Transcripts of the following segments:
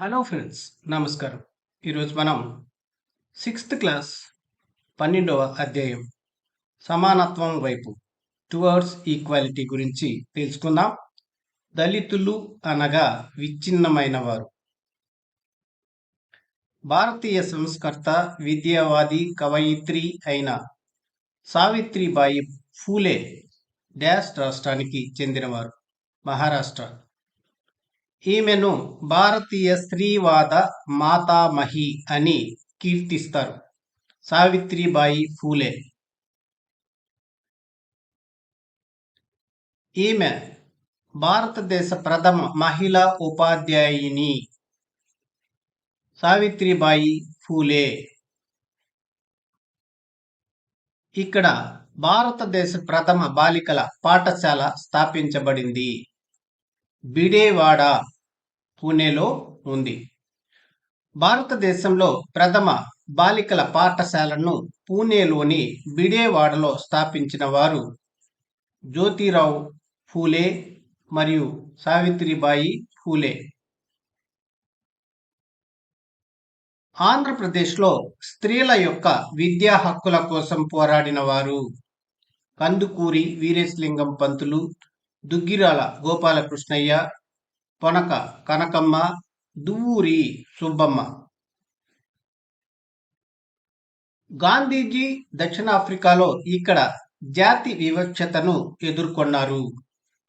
Hello friends నమస్కారం. ఈరోజు మనం సిక్స్త్ క్లాస్ పన్నెండవ అధ్యాయం సమానత్వం వైపు టువర్డ్స్ ఈక్వాలిటీ గురించి తెలుసుకుందాం. దళితులు అనగా విచ్ఛిన్నమైన వారు. భారతీయ సంస్కర్త విద్యావాది కవయిత్రి అయిన సావిత్రిబాయి ఫూలే డాష్ రాష్ట్రానికి చెందినవారు. మహారాష్ట్ర. ఈమెను భారతీయ స్త్రీవాద మాతామహి అని కీర్తిస్తారు. సావిత్రిబాయి ఫూలే. ఈమె భారతదేశ ప్రథమ మహిళా ఉపాధ్యాయుని సావిత్రిబాయి ఫూలే. ఇక్కడ భారతదేశ ప్రథమ బాలికల పాఠశాల స్థాపించబడింది. బిడేవాడ పూణేలో ఉంది. భారతదేశంలో ప్రథమ బాలికల పాఠశాలను పూణేలోని బిడేవాడలో స్థాపించిన వారు జ్యోతిరావు ఫూలే మరియు సావిత్రిబాయి ఫూలే. ఆంధ్రప్రదేశ్లో స్త్రీల యొక్క విద్యా హక్కుల కోసం పోరాడిన వారు కందుకూరి వీరేశలింగం పంతులు దుగ్గిరాల గోపాలకృష్ణయ్య పొనక కనకమ్మ దువ్వూరి సుబ్బమ్మ. గాంధీజీ దక్షిణాఫ్రికాలో ఇక్కడ జాతి వివక్షతను ఎదుర్కొన్నారు.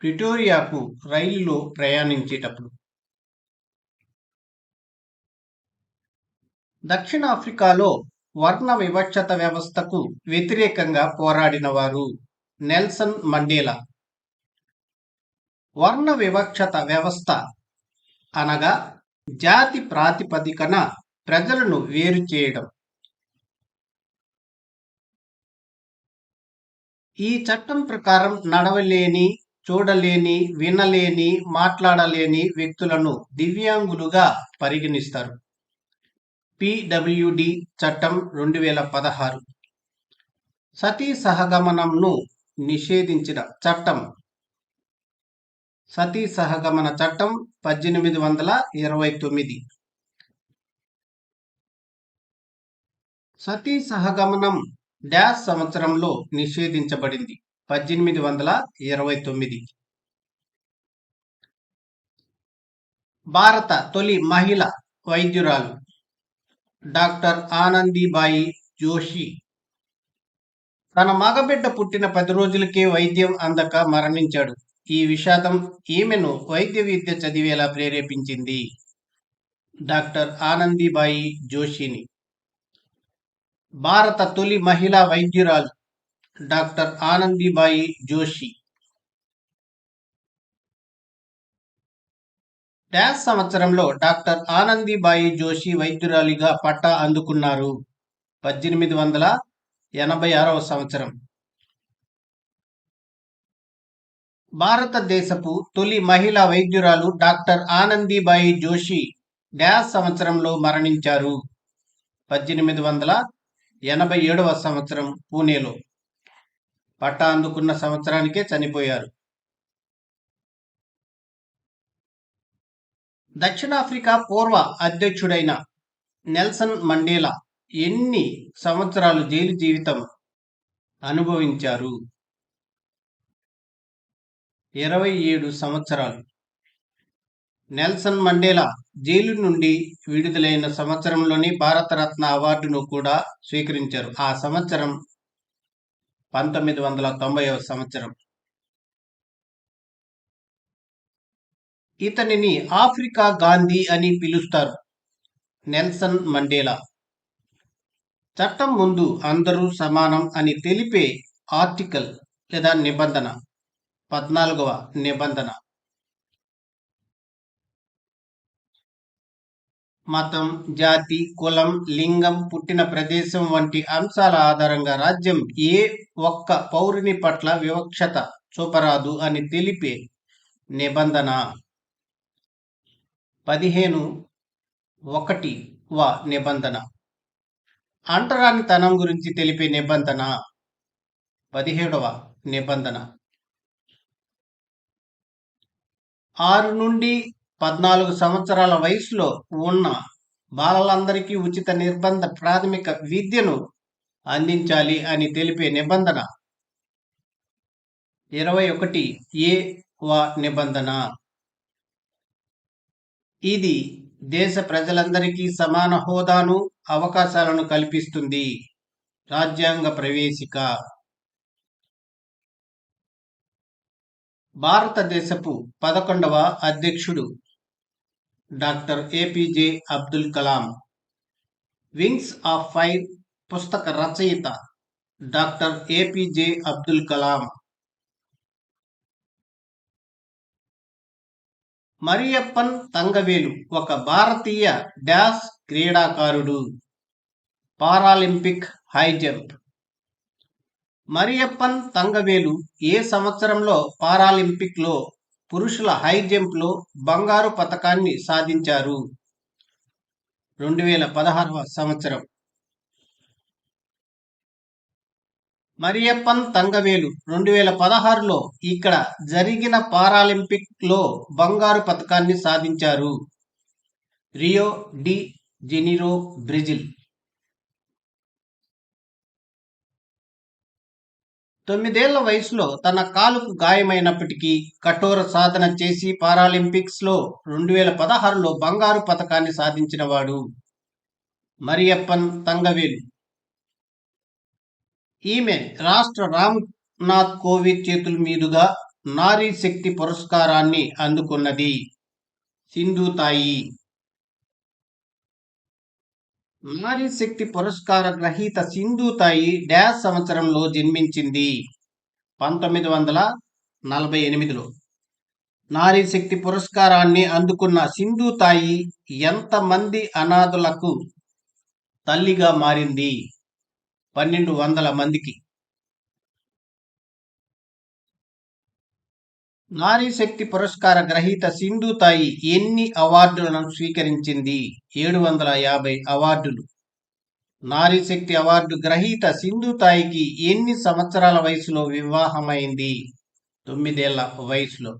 ప్రిటోరియాకు రైలులో ప్రయాణించేటప్పుడు. దక్షిణాఫ్రికాలో వర్ణ వివక్షత వ్యవస్థకు వ్యతిరేకంగా పోరాడినవారు నెల్సన్ మండేలా. వర్ణ వివక్షత వ్యవస్థ అనగా జాతి ప్రాతిపదికన ప్రజలను వేరు చేయడం. ఈ చట్టం ప్రకారం నడవలేని చూడలేని వినలేని మాట్లాడలేని వ్యక్తులను దివ్యాంగులుగా పరిగణిస్తారు. పిడబ్ల్యూడి చట్టం రెండు వేల పదహారు. సతీ సహగమనంను నిషేధించిన చట్టం సతీ సహగమన చట్టం పద్దెనిమిది వందల ఇరవై తొమ్మిది. సతీ సహగమనం డాష్ సంవత్సరంలో నిషేధించబడింది పద్దెనిమిది వందల ఇరవై తొమ్మిది. భారత తొలి మహిళ వైద్యురాలు డాక్టర్ ఆనందీబాయి జోషి. తన మగబిడ్డ పుట్టిన పది రోజులకే వైద్యం అందక మరణించాడు. ఈ విషాదం ఈమెను వైద్య విద్య చదివేలా ప్రేరేపించింది. డాక్టర్ ఆనందీబాయి జోషిని. భారత తొలి మహిళా వైద్యురాలు డాక్టర్ ఆనందీబాయి జోషి. డాష్ సంవత్సరంలో డాక్టర్ ఆనందీబాయి జోషి వైద్యురాలిగా పట్టా అందుకున్నారు. పద్దెనిమిది వందల ఎనభై ఆరవ సంవత్సరం. భారతదేశపు తొలి మహిళా వైద్యురాలు డాక్టర్ ఆనందీబాయి జోషి డ్యాస్ సంవత్సరంలో మరణించారు. పద్దెనిమిది వందల ఎనభై ఏడవ సంవత్సరం పూణేలో. పట్టా అందుకున్న సంవత్సరానికే చనిపోయారు. దక్షిణాఫ్రికా పూర్వ అధ్యక్షుడైన నెల్సన్ మండేలా ఎన్ని సంవత్సరాలు జైలు జీవితం అనుభవించారు? ఇరవై ఏడు సంవత్సరాలు. నెల్సన్ మండేలా జైలు నుండి విడుదలైన సంవత్సరంలోని భారతరత్న అవార్డును కూడా స్వీకరించారు. ఆ సంవత్సరం పంతొమ్మిది వందల తొంభైవ సంవత్సరం. ఇతనిని ఆఫ్రికా గాంధీ అని పిలుస్తారు నెల్సన్ మండేలా. చట్టం ముందు అందరూ సమానం అని తెలిపే ఆర్టికల్ లేదా నిబంధన. పద్నాలుగవ నిబంధన. మతం జాతి కులం లింగం పుట్టిన ప్రదేశం వంటి అంశాల ఆధారంగా రాజ్యం ఏ ఒక్క పౌరుని పట్ల వివక్షత చూపరాదు అని తెలిపే నిబంధన. పదిహేను ఒకటి వ నిబంధన. అంటరానితనం గురించి తెలిపే నిబంధన. పదిహేడవ నిబంధన. ఆరు నుండి పద్నాలుగు సంవత్సరాల వయసులో ఉన్న బాలలందరికీ ఉచిత నిర్బంధ ప్రాథమిక విద్యను అందించాలి అని తెలిపే నిబంధన. ఇరవై ఒకటి ఏ వ నిబంధన. ఇది దేశ ప్రజలందరికీ సమాన హోదాను అవకాశాలను కల్పిస్తుంది. రాజ్యాంగ ప్రవేశిక. భారతదేశపు పదకొండవ అధ్యక్షుడు doctor APJ Abdul Kalam. Wings of Fire పుస్తక రచయిత డాక్టర్ ఏపీజే అబ్దుల్ కలాం. మరియప్పన్ తంగవేలు ఒక భారతీయ డాష్ క్రీడాకారుడు. Paralympic high jump. Mariyappan Thangavelu ఏ సంవత్సరంలో పారాలింపిక్లో పురుషుల హై జంప్లో బంగారు పతకాన్ని సాధించారు? రెండు వేల పదహారవ సంవత్సరం. మరియప్పన్ తంగవేలు రెండు వేల పదహారులో ఇక్కడ జరిగిన పారాలింపిక్లో బంగారు పతకాన్ని సాధించారు. Rio de Janeiro Brazil. తొమ్మిదేళ్ళ వయసులో తన కాలుకు గాయమైనప్పటికీ కఠోర సాధన చేసి పారాలింపిక్స్లో రెండు వేల పదహారులో బంగారు పతకాన్ని సాధించినవాడు మరియప్పన్ తంగవేలు. ఈమె రాష్ట్ర రామ్నాథ్ కోవింద్ చేతుల మీదుగా నారీ శక్తి పురస్కారాన్ని అందుకున్నది సింధు తాయి. నారీ శక్తి పురస్కార గ్రహీత సింధుతాయి డ్యాష్ సంవత్సరంలో జన్మించింది. పంతొమ్మిది వందల నలభై ఎనిమిదిలో. నారీ శక్తి పురస్కారాన్ని అందుకున్న సింధుతాయి ఎంతమంది అనాథులకు తల్లిగా మారింది? పన్నెండు వందల మందికి. నారీ శక్తి పురస్కార గ్రహీత సింధు తాయి ఎన్ని అవార్డులను స్వీకరించింది? ఏడు వందల యాభై అవార్డులు. నారీ శక్తి అవార్డు గ్రహీత సింధు తాయికి ఎన్ని సంవత్సరాల వయసులో వివాహమైంది? తొమ్మిదేళ్ళ వయసులో.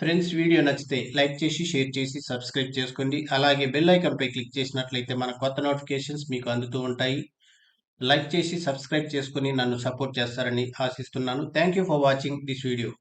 ఫ్రెండ్స్ వీడియో నచ్చితే లైక్ చేసి షేర్ చేసి సబ్స్క్రైబ్ చేసుకోండి. అలాగే బెల్ ఐకాన్పై క్లిక్ చేసినట్లయితే మన కొత్త నోటిఫికేషన్స్ మీకు అందుతూ ఉంటాయి. లైక్ చేసి సబ్స్క్రైబ్ చేసుకుని నన్ను సపోర్ట్ చేస్తారని ఆశిస్తున్నాను. Thank you for watching this video.